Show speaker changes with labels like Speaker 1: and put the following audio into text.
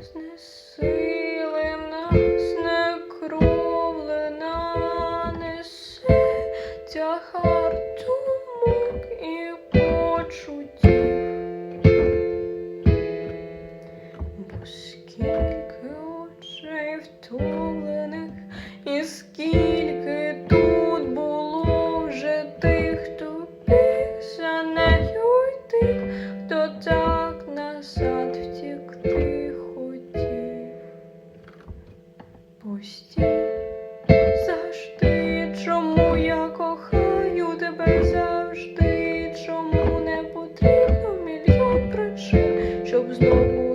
Speaker 1: Знесили нас несе тягар думок і почуттів. Скільки очей втомлених, і скільки тут було вже тих, хто після нею й тих, хто так. пусті. Завжди, чому я кохаю тебе завжди, чому не потрібно мільйон причин, щоб знову.